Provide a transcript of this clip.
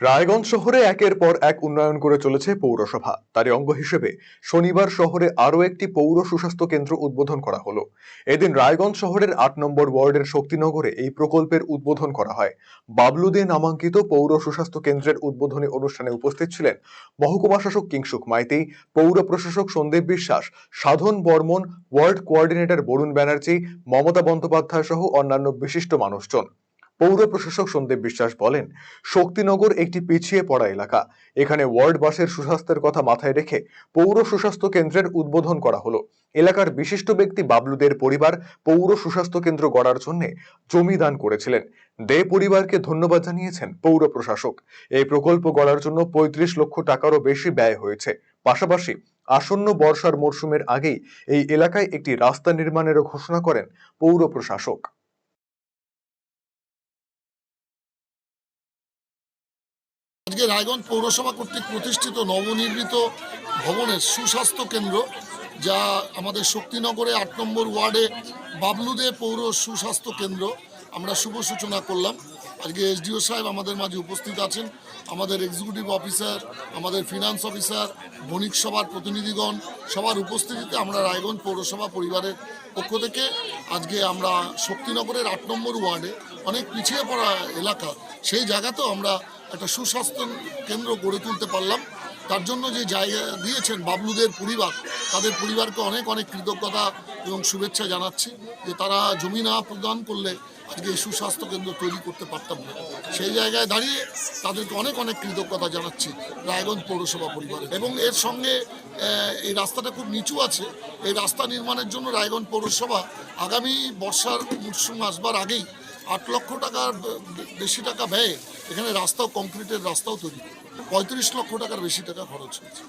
রায়গঞ্জ শহরে একের পর এক উন্নয়ন করে চলেছে পৌরসভা। তারই অঙ্গ হিসেবে শনিবার শহরে আরও একটি পৌর সুস্বাস্থ্য কেন্দ্র উদ্বোধন করা হলো। এদিন রায়গঞ্জ শহরের আট নম্বর ওয়ার্ডের শক্তিনগরে এই প্রকল্পের উদ্বোধন করা হয়। বাবলুদে নামাঙ্কিত পৌর সুস্বাস্থ্য কেন্দ্রের উদ্বোধনী অনুষ্ঠানে উপস্থিত ছিলেন মহকুমা শাসক কিংসুক মাইতি, পৌর প্রশাসক সন্দীপ বিশ্বাস, সাধন বর্মন, ওয়ার্ড কোঅর্ডিনেটর বরুণ ব্যানার্জি, মমতা বন্দ্যোপাধ্যায় সহ অন্যান্য বিশিষ্ট মানুষজন। পৌর প্রশাসক সন্দীপ বিশ্বাস বলেন, শক্তিনগর একটি পিছিয়ে পড়া এলাকা। এখানে ওয়ার্ড বাসের সুস্বাস্থ্যের কথা মাথায় রেখে পৌর সুস্বাস্থ্য কেন্দ্রের উদ্বোধন করা হলো। এলাকার বিশিষ্ট ব্যক্তি বাবলুদের পরিবার পৌর সুস্বাস্থ্য কেন্দ্র গড়ার জন্য জমি দান করেছিলেন। দে পরিবারকে ধন্যবাদ জানিয়েছেন পৌর প্রশাসক। এই প্রকল্প গড়ার জন্য পঁয়ত্রিশ লক্ষ টাকারও বেশি ব্যয় হয়েছে। পাশাপাশি আসন্ন বর্ষার মরশুমের আগেই এই এলাকায় একটি রাস্তা নির্মাণেরও ঘোষণা করেন পৌর প্রশাসক। আজকে রায়গঞ্জ পৌরসভা কর্তৃক প্রতিষ্ঠিত নবনির্মিত ভবনের সুস্বাস্থ্য কেন্দ্র, যা আমাদের শক্তিনগরে আট নম্বর ওয়ার্ডে বাবলুদে পৌর সুস্বাস্থ্য কেন্দ্র। আমরা শুভ সূচনা করলাম। আজকে এসডিও সাহেব আমাদের মাঝে উপস্থিত আছেন। আমাদের এক্সিকিউটিভ অফিসার আমাদের ফিনান্স অফিসার বণিক সভার প্রতিনিধিগণ, সবার উপস্থিতিতে আমরা রায়গঞ্জ পৌরসভা পরিবারের পক্ষ থেকে আজকে আমরা শক্তিনগরের আট নম্বর ওয়ার্ডে অনেক পিছিয়ে পড়া এলাকা, সেই জায়গাতেও আমরা একটা সুস্বাস্থ্য কেন্দ্র গড়ে তুলতে পারলাম। তার জন্য যে জায়গা দিয়েছেন বাবলুদের পরিবার, তাদের পরিবারকে অনেক অনেক কৃতজ্ঞতা এবং শুভেচ্ছা জানাচ্ছি যে তারা জমি না প্রদান করলে আজকে এই সুস্বাস্থ্য কেন্দ্র তৈরি করতে পারতাম না। সেই জায়গায় দাঁড়িয়ে তাদেরকে অনেক অনেক কৃতজ্ঞতা জানাচ্ছি রায়গঞ্জ পৌরসভা পরিবারের এবং এর সঙ্গে এই রাস্তাটা খুব নিচু আছে। এই রাস্তা নির্মাণের জন্য রায়গঞ্জ পৌরসভা আগামী বর্ষার মরশুম আসবার আগেই আট লক্ষ টাকার বেশি টাকা ব্যয়ে এখানে রাস্তাও কংক্রিটের রাস্তাও তৈরি। পঁয়ত্রিশ লক্ষ টাকার বেশি টাকা খরচ হয়েছে।